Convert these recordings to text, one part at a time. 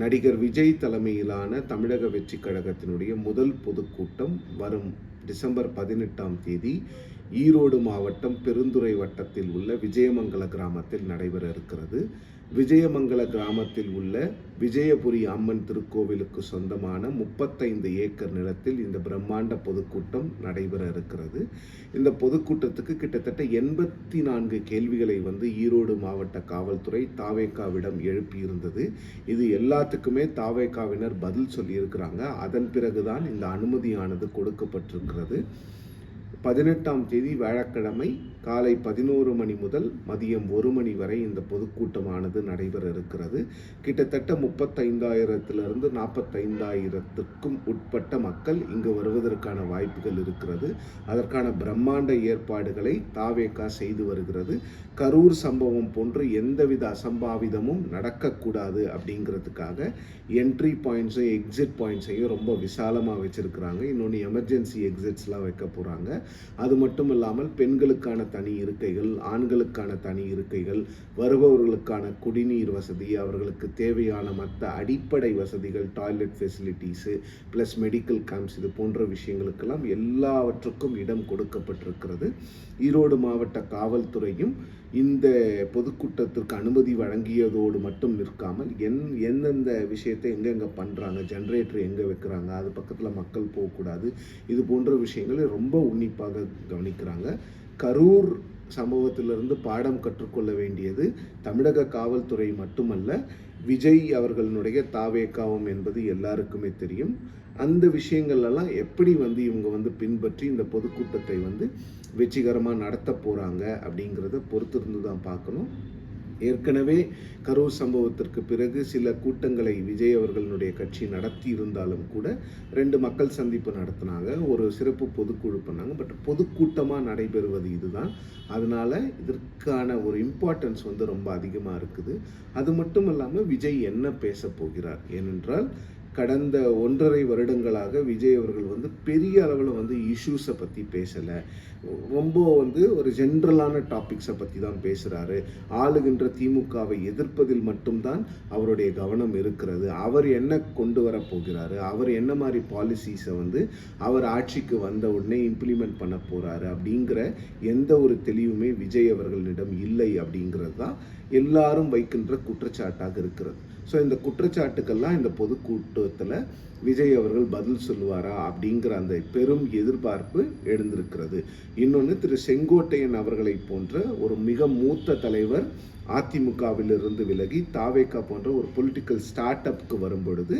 நடிகர் விஜய் தலைமையிலான தமிழக வெற்றி கழகத்தினுடைய முதல் பொதுக்கூட்டம் வரும் டிசம்பர் பதினெட்டாம் தேதி ஈரோடு மாவட்டம் பெருந்துறை வட்டத்தில் உள்ள விஜயமங்கல கிராமத்தில் நடைபெற இருக்கிறது. விஜயமங்கல கிராமத்தில் உள்ள விஜயபுரி அம்மன் திருக்கோவிலுக்கு சொந்தமான முப்பத்தைந்து ஏக்கர் நிலத்தில் இந்த பிரம்மாண்ட பொதுக்கூட்டம் நடைபெற இருக்கிறது. இந்த பொதுக்கூட்டத்துக்கு கிட்டத்தட்ட எண்பத்தி நான்கு கேள்விகளை வந்து ஈரோடு மாவட்ட காவல்துறை தாவேக்காவிடம் எழுப்பியிருந்தது. இது எல்லாத்துக்குமே தாவேக்காவினர் பதில் சொல்லியிருக்கிறாங்க. அதன் பிறகுதான் இந்த அனுமதியானது கொடுக்கப்பட்டிருக்கிறது. பதினெட்டாம் தேதி வியாழக்கிழமை காலை பதினோரு மணி முதல் மதியம் ஒரு மணி வரை இந்த பொதுக்கூட்டமானது நடைபெற இருக்கிறது. கிட்டத்தட்ட முப்பத்தைந்தாயிரத்திலிருந்து நாற்பத்தைந்தாயிரத்துக்கும் உட்பட்ட மக்கள் இங்கு வருவதற்கான வாய்ப்புகள் இருக்கிறது. அதற்கான பிரம்மாண்ட ஏற்பாடுகளை தாவேகா செய்து வருகிறது. கரூர் சம்பவம் போன்று எந்தவித அசம்பாவிதமும் நடக்கக்கூடாது அப்படிங்கிறதுக்காக என்ட்ரி பாயிண்ட்ஸையும் எக்ஸிட் பாயிண்ட்ஸையும் ரொம்ப விசாலமாக வச்சுருக்கிறாங்க. இன்னொன்று எமர்ஜென்சி எக்ஸிட்ஸ்லாம் வைக்க போகிறாங்க அது மட்டும் இல்லாமல் பெண்களுக்கான தனி இருக்கைகள் ஆண்களுக்கான தனி இருக்கைகள் வருபவர்களுக்கான குடிநீர் வசதி அவர்களுக்கு தேவையான மற்ற அடிப்படை வசதிகள் toilet facilities plus medical camps இது போன்ற விஷயங்களுக்கெல்லாம் எல்லாவற்றுக்கும் இடம் கொடுக்கப்பட்டிருக்கிறது. ஈரோடு மாவட்ட காவல்துறையும் இந்த பொதுக்கூட்டத்திற்கு அனுமதி வழங்கியதோடு மட்டும் நிற்காமல் என் எந்தெந்த விஷயத்தை எங்கெங்கே பண்ணுறாங்க ஜென்ரேட்டர் எங்கே வைக்கிறாங்க அது பக்கத்தில் மக்கள் போகக்கூடாது இது போன்ற விஷயங்களை ரொம்ப உன்னிப்பாக கவனிக்கிறாங்க. கரூர் சம்பவத்திலிருந்து பாடம் கற்றுக்கொள்ள வேண்டியது தமிழக காவல்துறை மட்டுமல்ல விஜய் அவர்களுடைய தாவேக்காவும் என்பது எல்லாருக்குமே தெரியும். அந்த விஷயங்கள்லாம் எப்படி வந்து இவங்க வந்து பின்பற்றி இந்த பொதுக்கூட்டத்தை வந்து வெற்றிகரமாக நடத்த போகிறாங்க அப்படிங்கிறத பொறுத்திருந்து தான் பார்க்கணும். ஏற்கனவே கரூர் சம்பவத்திற்கு பிறகு சில கூட்டங்களை விஜய் அவர்களுடைய கட்சி நடத்தி இருந்தாலும் கூட ரெண்டு மக்கள் சந்திப்பு நடத்தினாங்க. ஒரு சிறப்பு பொதுக்குழு பண்ணாங்க. பட் பொதுக்கூட்டமாக நடைபெறுவது இதுதான். அதனால இதற்கான ஒரு இம்பார்ட்டன்ஸ் வந்து ரொம்ப அதிகமாக இருக்குது. அது மட்டும் இல்லாமல் விஜய் என்ன பேச போகிறார்? ஏனென்றால் கடந்த ஒன்றரை வருடங்களாக விஜய் அவர்கள் வந்து பெரிய அளவில் வந்து இஷ்யூஸை பற்றி பேசலை. ரொம்ப வந்து ஒரு ஜென்ரலான டாபிக்ஸை பற்றி தான் பேசுகிறாரு ஆளுகின்ற திமுகவை எதிர்ப்பதில் மட்டும்தான் அவருடைய கவனம் இருக்கிறது. அவர் என்ன கொண்டு வர போகிறாரு? அவர் என்ன மாதிரி பாலிசிஸை வந்து அவர் ஆட்சிக்கு வந்த உடனே இம்ப்ளிமெண்ட் பண்ண போகிறாரு அப்படிங்கிற எந்த ஒரு தெளிவுமே விஜய் அவர்களிடம் இல்லை அப்படிங்கிறது தான் எல்லாரும் வைக்கின்ற குற்றச்சாட்டாக இருக்கிறது. ஸோ இந்த குற்றச்சாட்டுக்கெல்லாம் இந்த பொதுக்கூட்டத்தில் விஜய் அவர்கள் பதில் சொல்லுவாரா அப்படிங்கிற அந்த பெரும் எதிர்பார்ப்பு எழுந்திருக்கிறது. இன்னொன்று திரு செங்கோட்டையன் அவர்களை போன்ற ஒரு மிக மூத்த தலைவர் அதிமுகவிலிருந்து விலகி தாவேக்கா போன்ற ஒரு பொலிட்டிக்கல் ஸ்டார்ட் அப்புக்கு வரும்பொழுது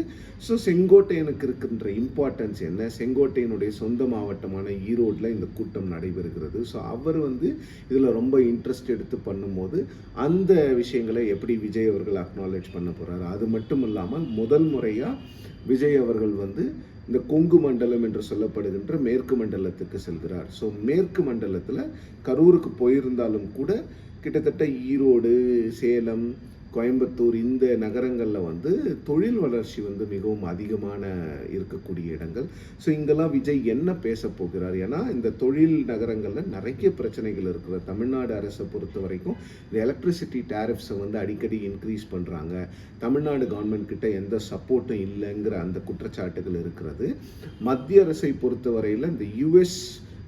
ஸோ செங்கோட்டையனுக்கு இருக்கின்ற இம்பார்ட்டன்ஸ் என்ன? செங்கோட்டையனுடைய சொந்த மாவட்டமான ஈரோட்டில் இந்த கூட்டம் நடைபெறுகிறது. ஸோ அவர் வந்து இதில் ரொம்ப இன்ட்ரெஸ்ட் எடுத்து பண்ணும்போது அந்த விஷயங்களை எப்படி விஜய் அவர்கள் அக்னாலேஜ் பண்ண போகிறாரு அது மட்டும் இல்லாமல் முதல் முறையாக விஜய் அவர்கள் வந்து இந்த கொங்கு மண்டலம் என்று சொல்லப்படுகின்ற மேற்கு மண்டலத்துக்கு செல்கிறார். ஸோ மேற்கு மண்டலத்தில் கரூருக்கு போயிருந்தாலும் கூட கிட்டத்தட்ட ஈரோடு சேலம் கோயம்புத்தூர் இந்த நகரங்களில் வந்து தொழில் வளர்ச்சி வந்து மிகவும் அதிகமான இருக்கக்கூடிய இடங்கள். ஸோ இங்கெல்லாம் விஜய் என்ன பேச போகிறார்? ஏன்னா இந்த தொழில் நகரங்களில் நிறைய பிரச்சனைகள் இருக்கிற தமிழ்நாடு அரசை பொறுத்த வரைக்கும் இந்த எலக்ட்ரிசிட்டி டேரிஃப்ஸை வந்து அடிக்கடி இன்க்ரீஸ் பண்ணுறாங்க தமிழ்நாடு கவர்மெண்ட் கிட்ட எந்த சப்போர்ட்டும் இல்லைங்கிற அந்த குற்றச்சாட்டுகள் இருக்கிறது. மத்திய அரசை பொறுத்தவரையில் இந்த யுஎஸ்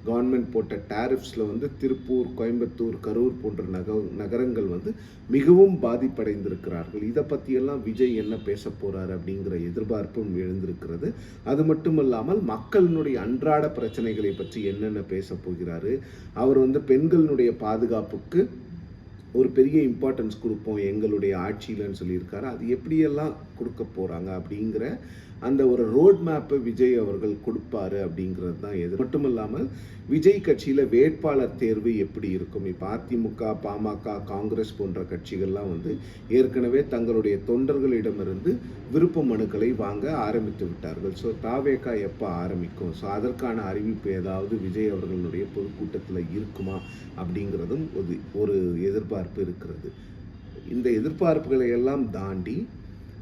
கவர்மெண்ட் போட்ட டேரிஃப்ஸில் வந்து திருப்பூர் கோயம்புத்தூர் கரூர் போன்ற நக நகரங்கள் வந்து மிகவும் பாதிப்படைந்திருக்கிறார்கள். இதை பற்றியெல்லாம் விஜய் என்ன பேச போகிறார் அப்படிங்கிற எதிர்பார்ப்பும் எழுந்திருக்கிறது. அது மட்டும் இல்லாமல் மக்களினுடைய அன்றாட பிரச்சனைகளை பற்றி என்னென்ன பேச போகிறாரு? அவர் வந்து பெண்களினுடைய பாதுகாப்புக்கு ஒரு பெரிய இம்பார்ட்டன்ஸ் கொடுப்போம் எங்களுடைய ஆட்சியிலன்னு சொல்லியிருக்காரு. அது எப்படியெல்லாம் கொடுக்க போகிறாங்க அப்படிங்கிற அந்த ஒரு ரோட் மேப்பை விஜய் அவர்கள் கொடுப்பாரு அப்படிங்கிறது தான் எது மட்டும் இல்லாமல் விஜய் கட்சியில் வேட்பாளர் தேர்வு எப்படி இருக்கும்? இப்போ அதிமுக பாமக காங்கிரஸ் போன்ற கட்சிகள்லாம் வந்து ஏற்கனவே தங்களுடைய தொண்டர்களிடமிருந்து விருப்ப மனுக்களை வாங்க ஆரம்பித்து விட்டார்கள். ஸோ தாவேக்கா எப்போ ஆரம்பிக்கும்? ஸோ அதற்கான அறிவிப்பு ஏதாவது விஜய் அவர்களுடைய பொதுக்கூட்டத்தில் இருக்குமா? அப்படிங்கிறதும் ஒரு ஒரு எதிர்பார்ப்பு இருக்கிறது. இந்த எதிர்பார்ப்புகளை எல்லாம் தாண்டி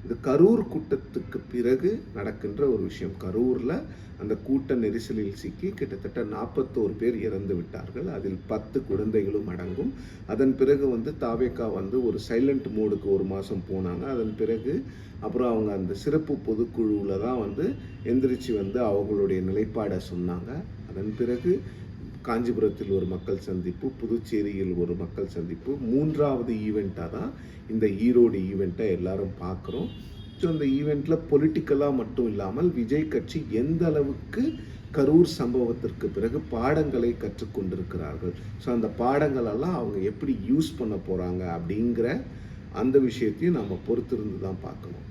இது கரூர் கூட்டத்துக்கு பிறகு நடக்கின்ற ஒரு விஷயம். கரூரில் அந்த கூட்ட நெரிசலில் சிக்கி கிட்டத்தட்ட நாற்பத்தோரு பேர் இறந்து விட்டார்கள். அதில் பத்து குழந்தைகளும் அடங்கும். அதன் பிறகு வந்து தாவேக்கா வந்து ஒரு சைலண்ட் மோடுக்கு ஒரு மாதம் போனாங்க. அதன் பிறகு அப்புறம் அவங்க அந்த சிறப்பு பொதுக்குழுவில் தான் வந்து எந்திரிச்சு வந்து அவங்களுடைய நிலைப்பாடை சொன்னாங்க. அதன் பிறகு காஞ்சிபுரத்தில் ஒரு மக்கள் சந்திப்பு புதுச்சேரியில் ஒரு மக்கள் சந்திப்பு. மூன்றாவது ஈவெண்ட்டாக தான் இந்த ஈரோடு ஈவெண்ட்டை எல்லாரும் பார்க்குறோம். ஸோ அந்த ஈவெண்ட்டில் பொலிட்டிக்கலாக மட்டும் இல்லாமல் விஜய் கட்சி எந்த அளவுக்கு கரூர் சம்பவத்திற்கு பிறகு பாடங்களை கற்றுக்கொண்டிருக்கிறார்கள். ஸோ அந்த பாடங்களெல்லாம் அவங்க எப்படி யூஸ் பண்ண போகிறாங்க அப்படிங்கிற அந்த விஷயத்தையும் நம்ம பொறுத்திருந்து தான் பார்க்கணும்.